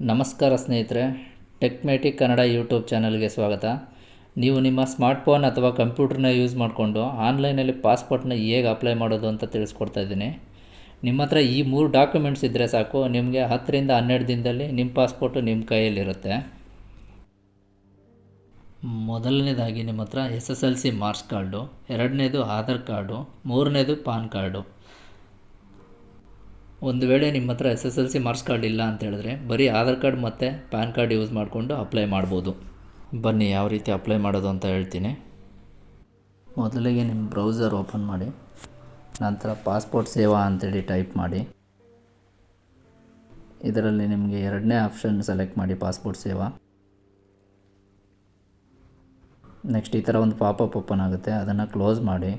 ನಮಸ್ಕಾರ ಸ್ನೇಹಿತರೆ ಟೆಕ್ಮೆಟಿಕ್ ಕನ್ನಡ ಯೂಟ್ಯೂಬ್ ಚಾನಲ್ಗೆ ಸ್ವಾಗತ. ನೀವು ನಿಮ್ಮ ಸ್ಮಾರ್ಟ್ಫೋನ್ ಅಥವಾ ಕಂಪ್ಯೂಟರ್ನ ಯೂಸ್ ಮಾಡಿಕೊಂಡು ಆನ್ಲೈನಲ್ಲಿ ಪಾಸ್ಪೋರ್ಟ್ನ ಹೇಗೆ ಅಪ್ಲೈ ಮಾಡೋದು ಅಂತ ತಿಳಿಸ್ಕೊಡ್ತಾ ಇದ್ದೀನಿ. ನಿಮ್ಮ ಹತ್ರ ಈ ಮೂರು ಡಾಕ್ಯುಮೆಂಟ್ಸ್ ಇದ್ದರೆ ಸಾಕು, ನಿಮಗೆ ಹತ್ತರಿಂದ ಹನ್ನೆರಡು ದಿನದಲ್ಲಿ ನಿಮ್ಮ ಪಾಸ್ಪೋರ್ಟು ನಿಮ್ಮ ಕೈಯಲ್ಲಿರುತ್ತೆ. ಮೊದಲನೇದಾಗಿ ನಿಮ್ಮ ಹತ್ರ S S L C marks card, ಎರಡನೇದು ಆಧಾರ್ ಕಾರ್ಡು, ಮೂರನೇದು ಪಾನ್ ಕಾರ್ಡು. ಒಂದು ವೇಳೆ ನಿಮ್ಮ ಹತ್ರ S S L C marks card ಇಲ್ಲ ಅಂತ ಹೇಳಿದ್ರೆ ಬರೀ ಆಧಾರ್ ಕಾರ್ಡ್ ಮತ್ತು ಪ್ಯಾನ್ ಕಾರ್ಡ್ ಯೂಸ್ ಮಾಡಿಕೊಂಡು ಅಪ್ಲೈ ಮಾಡ್ಬೋದು. ಬನ್ನಿ ಯಾವ ರೀತಿ ಅಪ್ಲೈ ಮಾಡೋದು ಅಂತ ಹೇಳ್ತೀನಿ. ಮೊದಲಿಗೆ ನಿಮ್ಮ ಬ್ರೌಸರ್ ಓಪನ್ ಮಾಡಿ, ನಂತರ ಪಾಸ್ಪೋರ್ಟ್ ಸೇವಾ ಅಂತೇಳಿ ಟೈಪ್ ಮಾಡಿ. ಇದರಲ್ಲಿ ನಿಮಗೆ ಎರಡನೇ ಆಪ್ಷನ್ ಸೆಲೆಕ್ಟ್ ಮಾಡಿ ಪಾಸ್ಪೋರ್ಟ್ ಸೇವಾ. ನೆಕ್ಸ್ಟ್ ಈ ಥರ ಒಂದು ಪಾಪಪ್ ಓಪನ್ ಆಗುತ್ತೆ, ಅದನ್ನು ಕ್ಲೋಸ್ ಮಾಡಿ.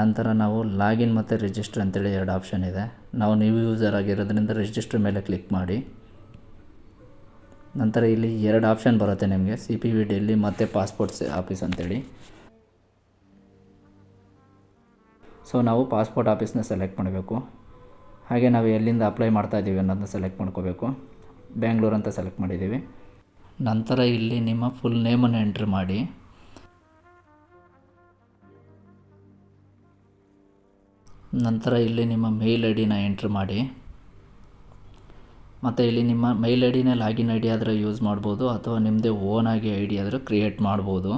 ನಂತರ ನಾವು ಲಾಗಿನ್ ಮತ್ತು ರಿಜಿಸ್ಟರ್ ಅಂತೇಳಿ ಎರಡು ಆಪ್ಷನ್ ಇದೆ. ನಾವು ನ್ಯೂ ಯೂಸರ್ ಆಗಿರೋದ್ರಿಂದ ರಿಜಿಸ್ಟರ್ ಮೇಲೆ ಕ್ಲಿಕ್ ಮಾಡಿ. ನಂತರ ಇಲ್ಲಿ ಎರಡು ಆಪ್ಷನ್ ಬರುತ್ತೆ ನಿಮಗೆ ಸಿ ಪಿ ವಿ ಡೆಲ್ಲಿ ಮತ್ತು ಪಾಸ್ಪೋರ್ಟ್ಸ್ ಆಫೀಸ್ ಅಂತೇಳಿ. ಸೊ ನಾವು ಪಾಸ್ಪೋರ್ಟ್ ಆಫೀಸ್ನ ಸೆಲೆಕ್ಟ್ ಮಾಡಬೇಕು. ಹಾಗೆ ನಾವು ಎಲ್ಲಿಂದ ಅಪ್ಲೈ ಮಾಡ್ತಾ ಇದ್ದೀವಿ ಅನ್ನೋದನ್ನ ಸೆಲೆಕ್ಟ್ ಮಾಡ್ಕೋಬೇಕು. ಬ್ಯಾಂಗ್ಳೂರು ಅಂತ ಸೆಲೆಕ್ಟ್ ಮಾಡಿದ್ದೀವಿ. ನಂತರ ಇಲ್ಲಿ ನಿಮ್ಮ ಫುಲ್ ನೇಮನ್ನು ಎಂಟ್ರಿ ಮಾಡಿ. ನಂತರ ಇಲ್ಲಿ ನಿಮ್ಮ ಮೇಲ್ ಐ ಡಿನ ಎಂಟ್ರ್ ಮಾಡಿ. ಮತ್ತು ಇಲ್ಲಿ ನಿಮ್ಮ ಮೇಲ್ ಐ ಡಿನ ಲಾಗಿನ್ ಐ ಡಿ ಆದರೆ ಯೂಸ್ ಮಾಡ್ಬೋದು, ಅಥವಾ ನಿಮ್ಮದೇ ಓನಾಗಿ ಐ ಡಿ ಆದರೆ ಕ್ರಿಯೇಟ್ ಮಾಡ್ಬೋದು.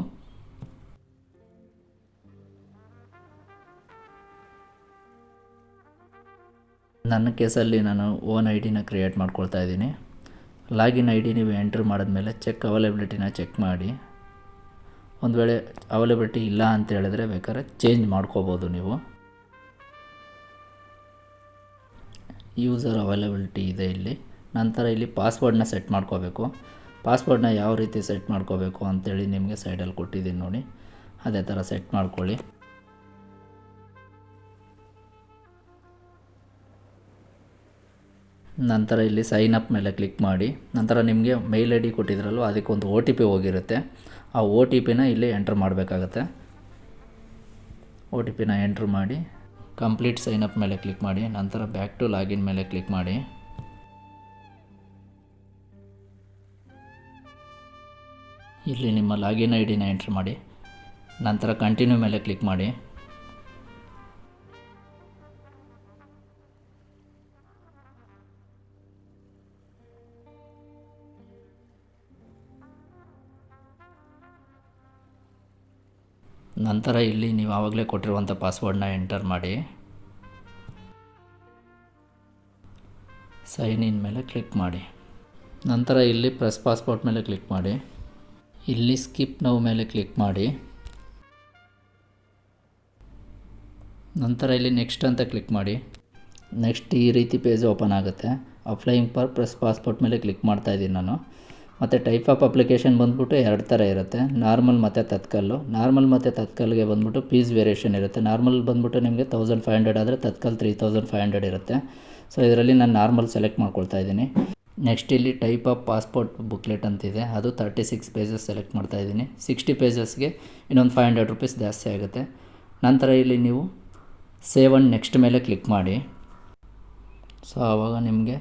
ನನ್ನ ಕೇಸಲ್ಲಿ ನಾನು ಓನ್ ಐ ಡಿನ ಕ್ರಿಯೇಟ್ ಮಾಡ್ಕೊಳ್ತಾ ಇದ್ದೀನಿ. ಲಾಗಿನ್ ಐ ಡಿ ನೀವು ಎಂಟ್ರ್ ಮಾಡಿದ್ಮೇಲೆ ಚೆಕ್ ಅವೈಲೇಬಿಲಿಟಿನ ಚೆಕ್ ಮಾಡಿ. ಒಂದು ವೇಳೆ ಅವೈಲೇಬಿಲಿಟಿ ಇಲ್ಲ ಅಂತ ಹೇಳಿದ್ರೆ ಬೇಕಾದ್ರೆ ಚೇಂಜ್ ಮಾಡ್ಕೋಬೋದು ನೀವು. ಯೂಸರ್ ಅವೈಲಬಿಲಿಟಿ ಇದೆ ಇಲ್ಲಿ. ನಂತರ ಇಲ್ಲಿ ಪಾಸ್ವರ್ಡ್ನ ಸೆಟ್ ಮಾಡ್ಕೋಬೇಕು. ಪಾಸ್ವರ್ಡ್ನ ಯಾವ ರೀತಿ ಸೆಟ್ ಮಾಡ್ಕೋಬೇಕು ಅಂತೇಳಿ ನಿಮಗೆ ಸೈಡಲ್ಲಿ ಕೊಟ್ಟಿದ್ದೀನಿ ನೋಡಿ. ಅದೇ ಥರ ಸೆಟ್ ಮಾಡ್ಕೊಳ್ಳಿ. ನಂತರ ಇಲ್ಲಿ ಸೈನ್ ಅಪ್ ಮೇಲೆ ಕ್ಲಿಕ್ ಮಾಡಿ. ನಂತರ ನಿಮಗೆ ಮೇಲ್ ಐ ಡಿ ಕೊಟ್ಟಿದ್ರಲ್ವ ಅದಕ್ಕೊಂದು ಒ ಟಿ ಪಿ ಹೋಗಿರುತ್ತೆ. ಆ ಒ ಟಿ ಪಿನ ಇಲ್ಲಿ ಎಂಟ್ರ್ ಮಾಡಬೇಕಾಗತ್ತೆ. ಒ ಟಿ ಪಿನ ಎಂಟ್ರ್ ಮಾಡಿ. ಕಂಪ್ಲೀಟ್ ಸೈನ್ ಅಪ್ ಮೇಲೆ ಕ್ಲಿಕ್ ಮಾಡಿ, ನಂತರ ಬ್ಯಾಕ್ ಟು ಲಾಗಿನ್ ಮೇಲೆ ಕ್ಲಿಕ್ ಮಾಡಿ. ಇಲ್ಲಿ ನಿಮ್ಮ ಲಾಗಿನ್ ಐ ಡಿನ ಎಂಟ್ರ್ ಮಾಡಿ. ನಂತರ ಕಂಟಿನ್ಯೂ ಮೇಲೆ ಕ್ಲಿಕ್ ಮಾಡಿ. ನಂತರ ಇಲ್ಲಿ ನೀವು ಆವಾಗಲೇ ಕೊಟ್ಟಿರುವಂಥ ಪಾಸ್ವರ್ಡನ್ನ ಎಂಟರ್ ಮಾಡಿ. ಸೈನ್ ಇನ್ ಮೇಲೆ ಕ್ಲಿಕ್ ಮಾಡಿ. ನಂತರ ಇಲ್ಲಿ ಪ್ರೆಸ್ ಪಾಸ್ಪೋರ್ಟ್ ಮೇಲೆ ಕ್ಲಿಕ್ ಮಾಡಿ. ಇಲ್ಲಿ ಸ್ಕಿಪ್ ನೌ ಮೇಲೆ ಕ್ಲಿಕ್ ಮಾಡಿ. ನಂತರ ಇಲ್ಲಿ ನೆಕ್ಸ್ಟ್ ಅಂತ ಕ್ಲಿಕ್ ಮಾಡಿ. ನೆಕ್ಸ್ಟ್ ಈ ರೀತಿ ಪೇಜ್ ಓಪನ್ ಆಗುತ್ತೆ. ಅಪ್ಲೈಯಿಂಗ್ ಫಾರ್ ಪ್ರೆಸ್ ಪಾಸ್ಪೋರ್ಟ್ ಮೇಲೆ ಕ್ಲಿಕ್ ಮಾಡ್ತಾಯಿದ್ದೀನಿ ನಾನು. ಮತ್ತು ಟೈಪ್ ಆಫ್ ಅಪ್ಲಿಕೇಶನ್ ಬಂದ್ಬಿಟ್ಟು ಎರಡು ಥರ ಇರುತ್ತೆ. ನಾರ್ಮಲ್ ಮತ್ತು ತತ್ಕಲ್ಲು. ನಾರ್ಮಲ್ ಮತ್ತು ತತ್ಕಲ್ಗೆ ಬಂದ್ಬಿಟ್ಟು ಫೀಸ್ ವೇರಿಯೇಷನ್ ಇರುತ್ತೆ. ನಾರ್ಮಲ್ ಬಂದ್ಬಿಟ್ಟು ನಿಮಗೆ ತೌಸಂಡ್ ಫೈವ್ ಹಂಡ್ರೆಡ್ ಆದರೆ Tatkal three thousand five hundred ಇರುತ್ತೆ. ಸೊ ಇದರಲ್ಲಿ ನಾನು ನಾರ್ಮಲ್ ಸೆಲೆಕ್ಟ್ ಮಾಡ್ಕೊಳ್ತಾ ಇದ್ದೀನಿ. ನೆಕ್ಸ್ಟ್ ಇಲ್ಲಿ ಟೈಪ್ ಆಫ್ ಪಾಸ್ಪೋರ್ಟ್ ಬುಕ್ಲೆಟ್ ಅಂತಿದೆ. ಅದು ತರ್ಟಿ ಸಿಕ್ಸ್ ಪೇಜಸ್ ಸೆಲೆಕ್ಟ್ ಮಾಡ್ತಾ ಇದ್ದೀನಿ. ಸಿಕ್ಸ್ಟಿ ಪೇಜಸ್ಗೆ ಇನ್ನೊಂದು ಫೈವ್ ಹಂಡ್ರೆಡ್ ರುಪೀಸ್ ಜಾಸ್ತಿ ಆಗುತ್ತೆ. ನಂತರ ಇಲ್ಲಿ ನೀವು ಸೇವ್ ಅಂಡ್ ನೆಕ್ಸ್ಟ್ ಮೇಲೆ ಕ್ಲಿಕ್ ಮಾಡಿ. ಸೊ ಆವಾಗ ನಿಮಗೆ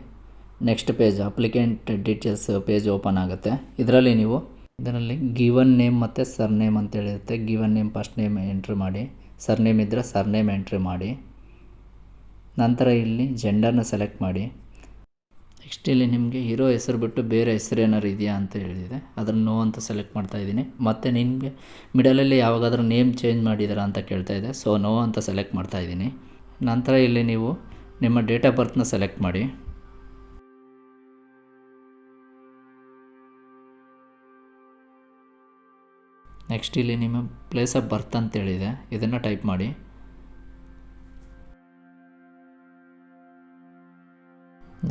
next page applicant details page open ಆಗುತ್ತೆ. ಇದರಲ್ಲಿ ನೀವು ಇದರಲ್ಲಿ ಗಿವನ್ ನೇಮ್ ಮತ್ತು surname ಅಂತೇಳಿರುತ್ತೆ given name first name entry ಮಾಡಿ. ಸರ್ ನೇಮ್ ಇದ್ದರೆ ಸರ್ ನೇಮ್ ಎಂಟ್ರಿ ಮಾಡಿ. ನಂತರ ಇಲ್ಲಿ ಜೆಂಡರ್ನ ಸೆಲೆಕ್ಟ್ ಮಾಡಿ. ನೆಕ್ಸ್ಟ್ ಇಲ್ಲಿ ನಿಮಗೆ ಇರೋ ಹೆಸರು ಬಿಟ್ಟು ಬೇರೆ ಹೆಸರು ಏನಾರು ಇದೆಯಾ ಅಂತ ಹೇಳಿದೆ. ಅದನ್ನು ನೋ ಅಂತ ಸೆಲೆಕ್ಟ್ ಮಾಡ್ತಾ ಇದ್ದೀನಿ. ಮತ್ತು ನಿಮಗೆ ಮಿಡಲಲ್ಲಿ ಯಾವಾಗಾದರೂ ನೇಮ್ ಚೇಂಜ್ ಮಾಡಿದ್ದೀರಾ ಅಂತ ಕೇಳ್ತಾ ಇದೆ. ಸೊ ನೋ ಅಂತ ಸೆಲೆಕ್ಟ್ ಮಾಡ್ತಾ ಇದ್ದೀನಿ. ನಂತರ ಇಲ್ಲಿ ನೀವು ನಿಮ್ಮ ಡೇಟ್ ಆಫ್ ಬರ್ತ್ನ ಸೆಲೆಕ್ಟ್ ಮಾಡಿ. ನೆಕ್ಸ್ಟ್ ಇಲ್ಲಿ ನಿಮ್ಮ ಪ್ಲೇಸ್ ಆಫ್ ಬರ್ತ್ ಅಂತೇಳಿದೆ. ಇದನ್ನು ಟೈಪ್ ಮಾಡಿ.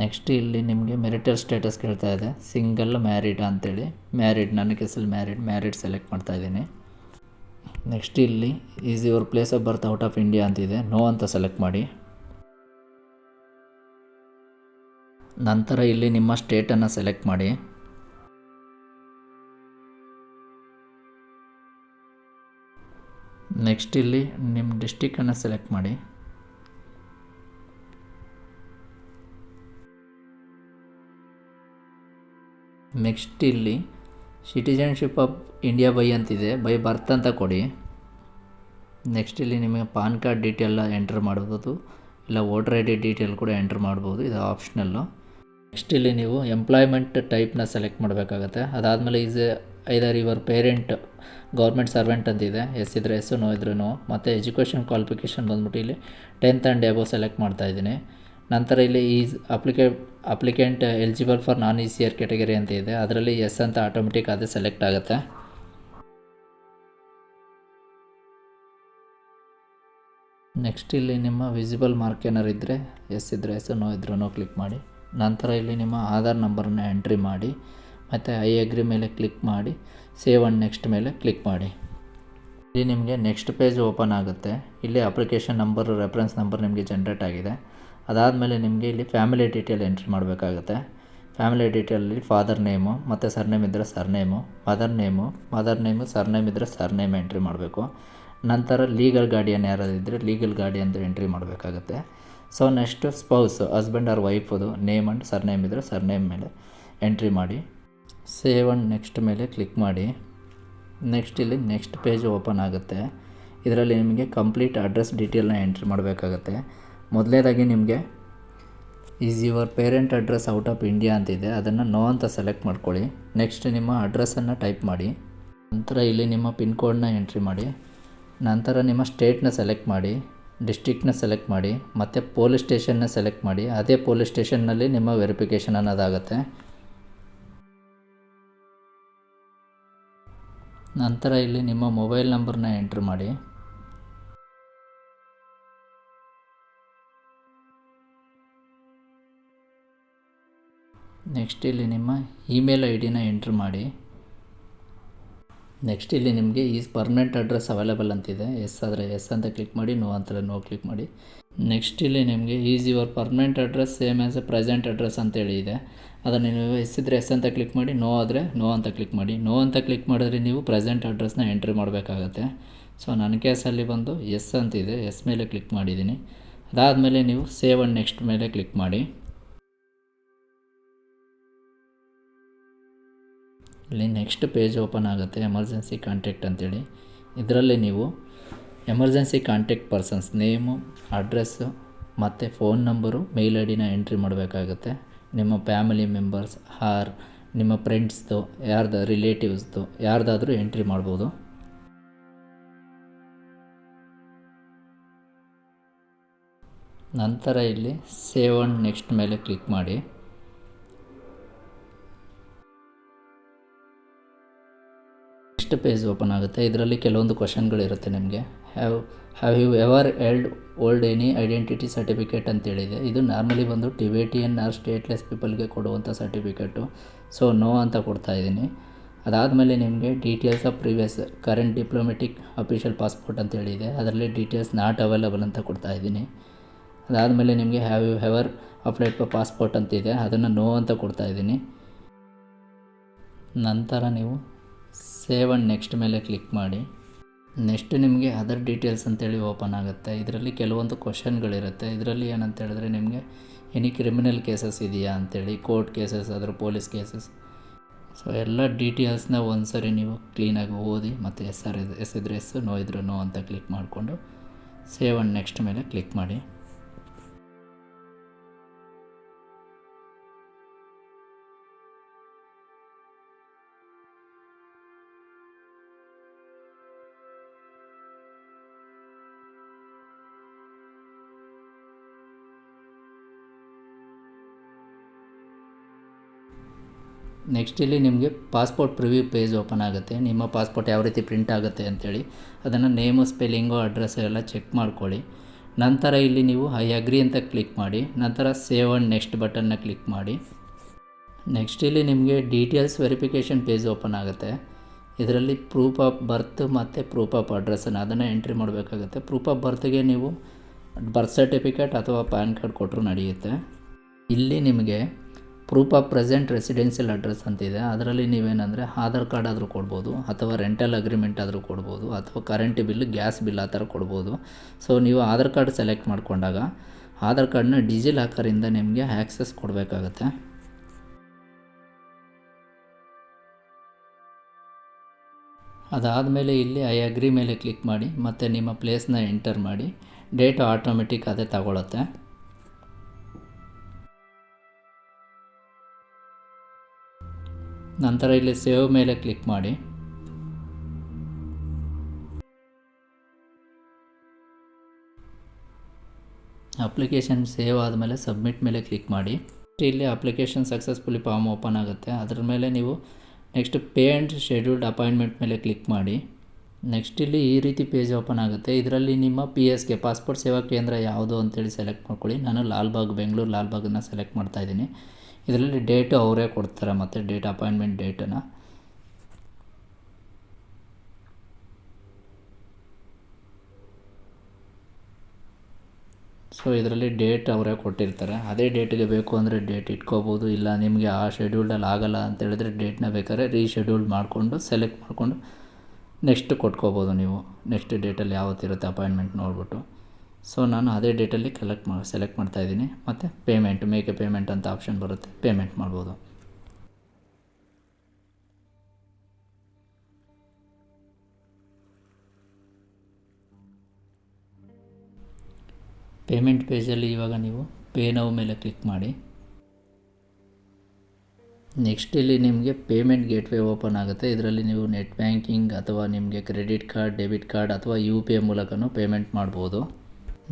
ನೆಕ್ಸ್ಟ್ ಇಲ್ಲಿ ನಿಮಗೆ ಮೆರಿಟಲ್ ಸ್ಟೇಟಸ್ ಕೇಳ್ತಾ ಇದೆ. ಸಿಂಗಲ್ ಮ್ಯಾರಿಡ್ ಅಂತೇಳಿ. ಮ್ಯಾರಿಡ್ ನನ್ನ ಕೇಸಲ್ಲಿ ಮ್ಯಾರಿಡ್ ಮ್ಯಾರಿಡ್ ಸೆಲೆಕ್ಟ್ ಮಾಡ್ತಾ ಇದ್ದೀನಿ. ನೆಕ್ಸ್ಟ್ ಇಲ್ಲಿ is your place of birth out of India ಅಂತಿದೆ. ನೋ ಅಂತ ಸೆಲೆಕ್ಟ್ ಮಾಡಿ. ನಂತರ ಇಲ್ಲಿ ನಿಮ್ಮ ಸ್ಟೇಟನ್ನು ಸೆಲೆಕ್ಟ್ ಮಾಡಿ. ನೆಕ್ಸ್ಟ್ ಇಲ್ಲಿ ನಿಮ್ಮ ಡಿಸ್ಟಿಕನ್ನು ಸೆಲೆಕ್ಟ್ ಮಾಡಿ. ನೆಕ್ಸ್ಟ್ ಇಲ್ಲಿ ಸಿಟಿಜನ್ಶಿಪ್ ಆಫ್ ಇಂಡಿಯಾ ಬೈ ಅಂತಿದೆ ಬೈ ಬರ್ತ್ ಅಂತ ಕೊಡಿ. ನೆಕ್ಸ್ಟ್ ಇಲ್ಲಿ ನಿಮಗೆ ಪಾನ್ ಕಾರ್ಡ್ ಡೀಟೇಲ್ನ ಎಂಟ್ರ್ ಮಾಡ್ಬೋದು ಇಲ್ಲ ವೋಟರ್ ಐ ಡಿ ಡೀಟೇಲ್ ಕೂಡ ಎಂಟ್ರ್ ಮಾಡ್ಬೋದು, ಇದು ಆಪ್ಷನಲ್ಲು ನೆಕ್ಸ್ಟ್ ಇಲ್ಲಿ ನೀವು ಎಂಪ್ಲಾಯ್ಮೆಂಟ್ ಟೈಪ್ನ ಸೆಲೆಕ್ಟ್ ಮಾಡಬೇಕಾಗತ್ತೆ. ಅದಾದಮೇಲೆ is either your parent government servant ಅಂತಿದೆ. ಎಸ್ ಇದ್ರೆ ಎಸ್ಸು ನೋ ಇದ್ರೆ ನೋ. ಮತ್ತು ಎಜುಕೇಷನ್ ಕ್ವಾಲಿಫಿಕೇಷನ್ ಬಂದ್ಬಿಟ್ಟು ಇಲ್ಲಿ ಟೆಂತ್ ಆ್ಯಂಡ್ ಎಬೋ ಸೆಲೆಕ್ಟ್ ಮಾಡ್ತಾ ಇದ್ದೀನಿ. ನಂತರ ಇಲ್ಲಿ is ಅಪ್ಲಿಕೇ applicant eligible for non E C R category ಅಂತ ಇದೆ. ಅದರಲ್ಲಿ ಎಸ್ ಅಂತ ಆಟೋಮೆಟಿಕ್ ಅದೇ ಸೆಲೆಕ್ಟ್ ಆಗುತ್ತೆ. ನೆಕ್ಸ್ಟ್ ಇಲ್ಲಿ ನಿಮ್ಮ ವಿಸಿಬಲ್ ಮಾರ್ಕ್ ಏನಾರು ಇದ್ದರೆ ಎಸ್ ಇದ್ದರೆ ಎಸ್, ನೋ ಇದ್ರೂ ಕ್ಲಿಕ್ ಮಾಡಿ. ನಂತರ ಇಲ್ಲಿ ನಿಮ್ಮ ಆಧಾರ್ ನಂಬರನ್ನ ಎಂಟ್ರಿ ಮಾಡಿ. ಮತ್ತು ಐ ಅಗ್ರಿ ಮೇಲೆ ಕ್ಲಿಕ್ ಮಾಡಿ ಸೇವ್ ಆ್ಯಂಡ್ ನೆಕ್ಸ್ಟ್ ಮೇಲೆ ಕ್ಲಿಕ್ ಮಾಡಿ. ಇಲ್ಲಿ ನಿಮಗೆ ನೆಕ್ಸ್ಟ್ ಪೇಜ್ ಓಪನ್ ಆಗುತ್ತೆ. ಇಲ್ಲಿ ಅಪ್ಲಿಕೇಶನ್ ನಂಬರ್ ರೆಫರೆನ್ಸ್ ನಂಬರ್ ನಿಮಗೆ ಜನ್ರೇಟ್ ಆಗಿದೆ. ಅದಾದಮೇಲೆ ನಿಮಗೆ ಇಲ್ಲಿ ಫ್ಯಾಮಿಲಿ ಡೀಟೇಲ್ ಎಂಟ್ರಿ ಮಾಡಬೇಕಾಗುತ್ತೆ. ಫ್ಯಾಮಿಲಿ ಡೀಟೇಲಲ್ಲಿ ಫಾದರ್ ನೇಮು ಮತ್ತು ಸರ್ನೇಮ್ ಇದ್ದರೆ surname mother name mother name surname ಇದ್ದರೆ ಸರ್ನೇಮ್ ಎಂಟ್ರಿ ಮಾಡಬೇಕು. ನಂತರ ಲೀಗಲ್ ಗಾರ್ಡಿಯನ್ ಯಾರಾದ್ರು ಇದ್ದರೆ ಲೀಗಲ್ ಗಾರ್ಡಿಯನ್ ಎಂಟ್ರಿ ಮಾಡಬೇಕಾಗುತ್ತೆ. So next spouse husband or ವೈಫದು name and surname ಇದ್ದರೆ ಸರ್ನೇಮ್ ಮೇಲೆ ಎಂಟ್ರಿ ಮಾಡಿ. ಸೇವ್ ಆ್ಯಂಡ್ ನೆಕ್ಸ್ಟ್ ಮೇಲೆ ಕ್ಲಿಕ್ ಮಾಡಿ. ನೆಕ್ಸ್ಟ್ ಇಲ್ಲಿ ನೆಕ್ಸ್ಟ್ ಪೇಜ್ ಓಪನ್ ಆಗುತ್ತೆ. ಇದರಲ್ಲಿ ನಿಮಗೆ ಕಂಪ್ಲೀಟ್ ಅಡ್ರೆಸ್ ಡೀಟೇಲ್ನ ಎಂಟ್ರಿ ಮಾಡಬೇಕಾಗತ್ತೆ. ಮೊದಲನೇದಾಗಿ ನಿಮಗೆ is your parent address out of India ಅಂತಿದೆ. ಅದನ್ನು ನೋ ಅಂತ ಸೆಲೆಕ್ಟ್ ಮಾಡ್ಕೊಳ್ಳಿ. ನೆಕ್ಸ್ಟ್ ನಿಮ್ಮ ಅಡ್ರೆಸ್ಸನ್ನು ಟೈಪ್ ಮಾಡಿ. ನಂತರ ಇಲ್ಲಿ ನಿಮ್ಮ ಪಿನ್ ಕೋಡ್ನ ಎಂಟ್ರಿ ಮಾಡಿ. ನಂತರ ನಿಮ್ಮ ಸ್ಟೇಟ್ನ ಸೆಲೆಕ್ಟ್ ಮಾಡಿ. ಡಿಸ್ಟಿಕ್ನ ಸೆಲೆಕ್ಟ್ ಮಾಡಿ. ಮತ್ತು ಪೊಲೀಸ್ ಸ್ಟೇಷನ್ನ ಸೆಲೆಕ್ಟ್ ಮಾಡಿ. ಅದೇ ಪೊಲೀಸ್ ಸ್ಟೇಷನ್ನಲ್ಲಿ ನಿಮ್ಮ ವೆರಿಫಿಕೇಷನ್ ಅನ್ನೋದಾಗುತ್ತೆ. ನಂತರ ಇಲ್ಲಿ ನಿಮ್ಮ ಮೊಬೈಲ್ ನಂಬರ್ನ ಎಂಟ್ರ್ ಮಾಡಿ. ನೆಕ್ಸ್ಟ್ ಇಲ್ಲಿ ನಿಮ್ಮ ಇಮೇಲ್ ಐ ಡಿನ ಎಂಟ್ರ್ ಮಾಡಿ. ನೆಕ್ಸ್ಟ್ ಇಲ್ಲಿ ನಿಮಗೆ ಈಸ್ ಪರ್ಮನೆಂಟ್ ಅಡ್ರೆಸ್ ಅವೈಲೇಬಲ್ ಅಂತಿದೆ. ಎಸ್ ಆದರೆ ಎಸ್ ಅಂತ ಕ್ಲಿಕ್ ಮಾಡಿ, ನೋ ಅಂತಾರೆ ನೋ ಕ್ಲಿಕ್ ಮಾಡಿ. ನೆಕ್ಸ್ಟ್ ಇಲ್ಲಿ ನಿಮಗೆ is your permanent address same as a present address ಅಂತೇಳಿ ಇದೆ. ಅದನ್ನು ನೀವು ಎಸ್ ಇದ್ದರೆ ಎಸ್ ಅಂತ ಕ್ಲಿಕ್ ಮಾಡಿ ನೋ ಆದರೆ ನೋ ಅಂತ ಕ್ಲಿಕ್ ಮಾಡಿ. ನೋ ಅಂತ ಕ್ಲಿಕ್ ಮಾಡಿದ್ರೆ ನೀವು ಪ್ರೆಸೆಂಟ್ ಅಡ್ರೆಸ್ನ ಎಂಟ್ರಿ ಮಾಡಬೇಕಾಗತ್ತೆ. ಸೊ ನನ್ನ ಕೇಸಲ್ಲಿ ಬಂದು ಎಸ್ ಅಂತಿದೆ. ಎಸ್ ಮೇಲೆ ಕ್ಲಿಕ್ ಮಾಡಿದ್ದೀನಿ. ಅದಾದಮೇಲೆ ನೀವು ಸೇವ್ ಅಂಡ್ ನೆಕ್ಸ್ಟ್ ಮೇಲೆ ಕ್ಲಿಕ್ ಮಾಡಿ. ಇಲ್ಲಿ ನೆಕ್ಸ್ಟ್ ಪೇಜ್ ಓಪನ್ ಆಗುತ್ತೆ. ಎಮರ್ಜೆನ್ಸಿ ಕಾಂಟ್ಯಾಕ್ಟ್ ಅಂತೇಳಿ. ಇದರಲ್ಲಿ ನೀವು emergency contact persons name address ಮತ್ತು ಫೋನ್ ನಂಬರು ಮೇಲ್ ಐ ಡಿನ ಎಂಟ್ರಿ ಮಾಡಬೇಕಾಗುತ್ತೆ. ನಿಮ್ಮ ಫ್ಯಾಮಿಲಿ ಮೆಂಬರ್ಸ್ ಆರ್ ನಿಮ್ಮ ಫ್ರೆಂಡ್ಸ್ದು ಯಾರ್ದು ರಿಲೇಟಿವ್ಸ್ದು ಯಾರ್ದಾದರೂ ಎಂಟ್ರಿ ಮಾಡ್ಬೋದು? ನಂತರ ಇಲ್ಲಿ ಸೇವ್ ಆ್ಯಂಡ್ ನೆಕ್ಸ್ಟ್ ಮೇಲೆ ಕ್ಲಿಕ್ ಮಾಡಿ. ನೆಕ್ಸ್ಟ್ ಪೇಜ್ ಓಪನ್ ಆಗುತ್ತೆ? ಇದರಲ್ಲಿ ಕೆಲವೊಂದು ಕ್ವಶನ್ಗಳಿರುತ್ತೆ ನಿಮಗೆ. Have have you ever held held any identity certificate ಅಂತೇಳಿದೆ ಇದು ನಾರ್ಮಲಿ ಬಂದು ಟಿಬೇಟಿಯನ್ ಆರ್ ಸ್ಟೇಟ್ಲೆಸ್ ಪೀಪಲ್ಗೆ ಕೊಡುವಂಥ ಸರ್ಟಿಫಿಕೇಟು. ಸೊ, ನೋ ಅಂತ ಕೊಡ್ತಾ ಇದ್ದೀನಿ. ಅದಾದಮೇಲೆ ನಿಮಗೆ details of previous current diplomatic official passport ಅಂತೇಳಿದೆ ಅದರಲ್ಲಿ ಡೀಟೇಲ್ಸ್ ನಾಟ್ ಅವೈಲಬಲ್ ಅಂತ ಕೊಡ್ತಾ ಇದ್ದೀನಿ. ಅದಾದಮೇಲೆ ನಿಮಗೆ have you ever applied for passport ಅಂತಿದೆ. ಅದನ್ನು ನೋ ಅಂತ ಕೊಡ್ತಾ ಇದ್ದೀನಿ. ನಂತರ ನೀವು ಸೇವ್ ನೆಕ್ಸ್ಟ್ ಮೇಲೆ ಕ್ಲಿಕ್ ಮಾಡಿ. ನೆಕ್ಸ್ಟ್ ನಿಮಗೆ ಅದರ್ ಡೀಟೇಲ್ಸ್ ಅಂತೇಳಿ ಓಪನ್ ಆಗುತ್ತೆ. ಇದರಲ್ಲಿ ಕೆಲವೊಂದು ಕ್ವಶನ್ಗಳಿರುತ್ತೆ. ಇದರಲ್ಲಿ ಏನಂತ ಹೇಳಿದ್ರೆ ನಿಮಗೆ ಎನಿ ಕ್ರಿಮಿನಲ್ ಕೇಸಸ್ ಇದೆಯಾ ಅಂತೇಳಿ, ಕೋರ್ಟ್ ಕೇಸಸ್, ಅದರ ಪೊಲೀಸ್ ಕೇಸಸ್. ಸೊ, ಎಲ್ಲ ಡೀಟೇಲ್ಸ್ನ ಒಂದು ಸರಿ ನೀವು ಕ್ಲೀನಾಗಿ ಓದಿ ಮತ್ತು ಎಸ್ ಆರ್ ಎಸ್ ಇದ್ರೆ ಎಸ್ ನೋ ಇದ್ರೆ ನೋ ಅಂತ ಕ್ಲಿಕ್ ಮಾಡಿಕೊಂಡು ಸೇವ್ ಆ್ಯಂಡ್ ನೆಕ್ಸ್ಟ್ ಮೇಲೆ ಕ್ಲಿಕ್ ಮಾಡಿ. ನೆಕ್ಸ್ಟ್ ಇಲ್ಲಿ ನಿಮಗೆ ಪಾಸ್ಪೋರ್ಟ್ ಪ್ರಿವ್ಯೂ ಪೇಜ್ ಓಪನ್ ಆಗುತ್ತೆ. ನಿಮ್ಮ ಪಾಸ್ಪೋರ್ಟ್ ಯಾವ ರೀತಿ ಪ್ರಿಂಟ್ ಆಗುತ್ತೆ ಅಂತೇಳಿ ಅದನ್ನು ನೇಮು ಸ್ಪೆಲ್ಲಿಂಗು ಅಡ್ರೆಸ್ ಎಲ್ಲ ಚೆಕ್ ಮಾಡ್ಕೊಳ್ಳಿ. ನಂತರ ಇಲ್ಲಿ ನೀವು ಐ ಅಗ್ರಿ ಅಂತ ಕ್ಲಿಕ್ ಮಾಡಿ. ನಂತರ ಸೇವ್ ಆ್ಯಂಡ್ ನೆಕ್ಸ್ಟ್ ಬಟನ್ನ ಕ್ಲಿಕ್ ಮಾಡಿ. ನೆಕ್ಸ್ಟ್ ಇಲ್ಲಿ ನಿಮಗೆ ಡೀಟೇಲ್ಸ್ ವೆರಿಫಿಕೇಷನ್ ಪೇಜ್ ಓಪನ್ ಆಗುತ್ತೆ. ಇದರಲ್ಲಿ ಪ್ರೂಫ್ ಆಫ್ ಬರ್ತ್ ಮತ್ತು ಪ್ರೂಫ್ ಆಫ್ ಅಡ್ರೆಸ್ಸನ್ನು ಅದನ್ನು ಎಂಟ್ರಿ ಮಾಡಬೇಕಾಗುತ್ತೆ. ಪ್ರೂಫ್ ಆಫ್ ಬರ್ತ್ಗೆ ನೀವು ಬರ್ತ್ ಸರ್ಟಿಫಿಕೇಟ್ ಅಥವಾ ಪ್ಯಾನ್ ಕಾರ್ಡ್ ಕೊಟ್ಟರು ನಡೆಯುತ್ತೆ. ಇಲ್ಲಿ ನಿಮಗೆ proof of present residential address ಅಂತಿದೆ. ಅದರಲ್ಲಿ ನೀವೇನಂದರೆ ಆಧಾರ್ ಕಾರ್ಡ್ ಆದರೂ ಕೊಡ್ಬೋದು, ಅಥವಾ ರೆಂಟಲ್ ಅಗ್ರಿಮೆಂಟ್ ಆದರೂ ಕೊಡ್ಬೋದು, ಅಥವಾ ಕರೆಂಟ್ ಬಿಲ್ ಗ್ಯಾಸ್ ಬಿಲ್ ಆ ಥರ ಕೊಡ್ಬೋದು. ಸೊ ನೀವು ಆಧಾರ್ ಕಾರ್ಡ್ ಸೆಲೆಕ್ಟ್ ಮಾಡಿಕೊಂಡಾಗ ಆಧಾರ್ ಕಾರ್ಡ್ನ ಡಿಜಿಲಾಕರಿಂದ ನಿಮಗೆ ಆ್ಯಕ್ಸೆಸ್ ಕೊಡಬೇಕಾಗತ್ತೆ. ಅದಾದಮೇಲೆ ಇಲ್ಲಿ ಐ ಅಗ್ರಿ ಮೇಲೆ ಕ್ಲಿಕ್ ಮಾಡಿ, ಮತ್ತು ನಿಮ್ಮ ಪ್ಲೇಸ್ನ ಎಂಟರ್ ಮಾಡಿ. ಡೇಟ್ ಆಟೋಮೆಟಿಕ್ ಅದೇ ತಗೊಳತ್ತೆ. ನಂತರ ಇಲ್ಲಿ ಸೇವ್ ಮೇಲೆ ಕ್ಲಿಕ್ ಮಾಡಿ. ಅಪ್ಲಿಕೇಶನ್ ಸೇವ್ ಆದಮೇಲೆ ಸಬ್ಮಿಟ್ ಮೇಲೆ ಕ್ಲಿಕ್ ಮಾಡಿ. ಇಲ್ಲಿ ಅಪ್ಲಿಕೇಶನ್ ಸಕ್ಸಸ್ಫುಲಿ ಫಾರ್ಮ್ ಓಪನ್ ಆಗುತ್ತೆ. ಅದರ ಮೇಲೆ ನೀವು next pay and scheduled appointment ಮೇಲೆ ಕ್ಲಿಕ್ ಮಾಡಿ. ನೆಕ್ಸ್ಟ್ ಇಲ್ಲಿ ಈ ರೀತಿ ಪೇಜ್ ಓಪನ್ ಆಗುತ್ತೆ. ಇದರಲ್ಲಿ ನಿಮ್ಮ ಪಿ ಎಸ್ಗೆ ಪಾಸ್ಪೋರ್ಟ್ ಸೇವಾ ಕೇಂದ್ರ ಯಾವುದು ಅಂತೇಳಿ ಸೆಲೆಕ್ಟ್ ಮಾಡ್ಕೊಳ್ಳಿ. ನಾನು ಲಾಲ್ಬಾಗ್, ಬೆಂಗಳೂರು ಲಾಲ್ಬಾಗನ್ನು ಸೆಲೆಕ್ಟ್ ಮಾಡ್ತಾ ಇದ್ದೀನಿ. ಇದರಲ್ಲಿ ಡೇಟು ಅವರೇ ಕೊಡ್ತಾರೆ ಮತ್ತು ಡೇಟ್ ಅಪಾಯಿಂಟ್ಮೆಂಟ್ ಡೇಟನ್ನು ಸೊ ಇದರಲ್ಲಿ ಡೇಟ್ ಅವರೇ ಕೊಟ್ಟಿರ್ತಾರೆ. ಅದೇ ಡೇಟಿಗೆ ಬೇಕು ಅಂದರೆ ಡೇಟ್ ಇಟ್ಕೋಬೋದು. ಇಲ್ಲ ನಿಮಗೆ ಆ ಶೆಡ್ಯೂಲ್ಡಲ್ಲಿ ಆಗಲ್ಲ ಅಂತ ಹೇಳಿದ್ರೆ ಡೇಟ್ನ ಬೇಕಾದ್ರೆ ರೀಶೆಡ್ಯೂಲ್ ಮಾಡಿಕೊಂಡು ಸೆಲೆಕ್ಟ್ ಮಾಡಿಕೊಂಡು ನೆಕ್ಸ್ಟ್ ಕೊಟ್ಕೋಬೋದು ನೀವು. ನೆಕ್ಸ್ಟ್ ಡೇಟಲ್ಲಿ ಯಾವತ್ತಿರುತ್ತೆ ಅಪಾಯಿಂಟ್ಮೆಂಟ್ ನೋಡಿಬಿಟ್ಟು. ಸೊ ನಾನು ಅದೇ ಡೇಟಲ್ಲಿ ಕಲೆಕ್ಟ್ ಮಾ ಸೆಲೆಕ್ಟ್ ಮಾಡ್ತಾಯಿದ್ದೀನಿ ಮತ್ತು ಪೇಮೆಂಟ್ ಮೇಕ್ ಎ ಪೇಮೆಂಟ್ ಅಂತ ಆಪ್ಷನ್ ಬರುತ್ತೆ. ಪೇಮೆಂಟ್ ಮಾಡ್ಬೋದು. ಪೇಮೆಂಟ್ ಪೇಜಲ್ಲಿ ಇವಾಗ ನೀವು ಪೇ ನೌ ಮೇಲೆ ಕ್ಲಿಕ್ ಮಾಡಿ. ನೆಕ್ಸ್ಟ್ ಇಲ್ಲಿ ನಿಮಗೆ ಪೇಮೆಂಟ್ ಗೇಟ್ವೇ ಓಪನ್ ಆಗುತ್ತೆ. ಇದರಲ್ಲಿ ನೀವು ನೆಟ್ ಬ್ಯಾಂಕಿಂಗ್ ಅಥವಾ ನಿಮಗೆ ಕ್ರೆಡಿಟ್ ಕಾರ್ಡ್ ಡೆಬಿಟ್ ಕಾರ್ಡ್ ಅಥವಾ ಯು ಪಿ ಐ ಮೂಲಕನೂ ಪೇಮೆಂಟ್ ಮಾಡ್ಬೋದು.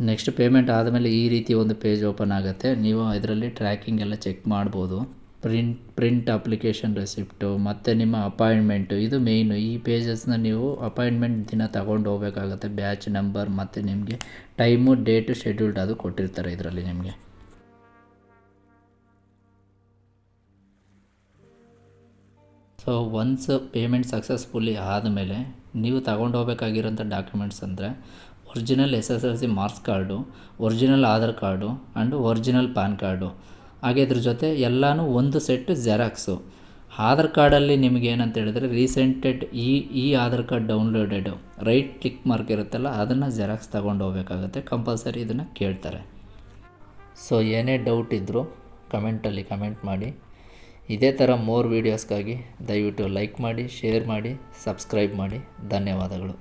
ನೆಕ್ಸ್ಟ್ ಪೇಮೆಂಟ್ ಆದಮೇಲೆ ಈ ರೀತಿ ಒಂದು ಪೇಜ್ ಓಪನ್ ಆಗುತ್ತೆ. ನೀವು ಇದರಲ್ಲಿ ಟ್ರ್ಯಾಕಿಂಗ್ ಎಲ್ಲ ಚೆಕ್ ಮಾಡ್ಬೋದು. ಪ್ರಿಂಟ್ ಪ್ರಿಂಟ್ ಅಪ್ಲಿಕೇಶನ್ ರೆಸಿಪ್ಟು ಮತ್ತು ನಿಮ್ಮ ಅಪಾಯಿಂಟ್ಮೆಂಟು ಇದು ಮೇಯ್ನು ಈ ಪೇಜಸ್ನ ನೀವು ಅಪಾಯಿಂಟ್ಮೆಂಟ್ ದಿನ ತಗೊಂಡು ಹೋಗಬೇಕಾಗುತ್ತೆ. ಬ್ಯಾಚ್ ನಂಬರ್ ಮತ್ತು ನಿಮಗೆ ಟೈಮು ಡೇಟು ಶೆಡ್ಯೂಲ್ಡ್ ಅದು ಕೊಟ್ಟಿರ್ತಾರೆ ಇದರಲ್ಲಿ ನಿಮಗೆ. ಸೊ ಒನ್ಸ್ ಪೇಮೆಂಟ್ ಸಕ್ಸಸ್ಫುಲ್ಲಿ ಆದಮೇಲೆ ನೀವು ತಗೊಂಡು ಹೋಗ್ಬೇಕಾಗಿರೋಂಥ ಡಾಕ್ಯುಮೆಂಟ್ಸ್ ಅಂದರೆ original S S L C marks card original Aadhaar card and original PAN card ಹಾಗೆ ಇದ್ರ ಜೊತೆ ಎಲ್ಲನೂ ಒಂದು ಸೆಟ್ ಜೆರಾಕ್ಸು ಆಧಾರ್ ಕಾರ್ಡಲ್ಲಿ ನಿಮಗೆ ಏನಂತ ಹೇಳಿದ್ರೆ ರೀಸೆಂಟೆಡ್ ಈ ಈ Aadhaar card downloaded right click mark ಇರುತ್ತಲ್ಲ, ಅದನ್ನು ಜೆರಾಕ್ಸ್ ತಗೊಂಡು ಹೋಗ್ಬೇಕಾಗುತ್ತೆ ಕಂಪಲ್ಸರಿ ಇದನ್ನು ಕೇಳ್ತಾರೆ. ಸೊ ಏನೇ ಡೌಟ್ ಇದ್ದರೂ ಕಮೆಂಟಲ್ಲಿ ಕಮೆಂಟ್ ಮಾಡಿ. ಇದೇ ಥರ ಮೋರ್ ವೀಡಿಯೋಸ್ಗಾಗಿ ದಯವಿಟ್ಟು ಲೈಕ್ ಮಾಡಿ ಶೇರ್ ಮಾಡಿ ಸಬ್ಸ್ಕ್ರೈಬ್ ಮಾಡಿ. ಧನ್ಯವಾದಗಳು.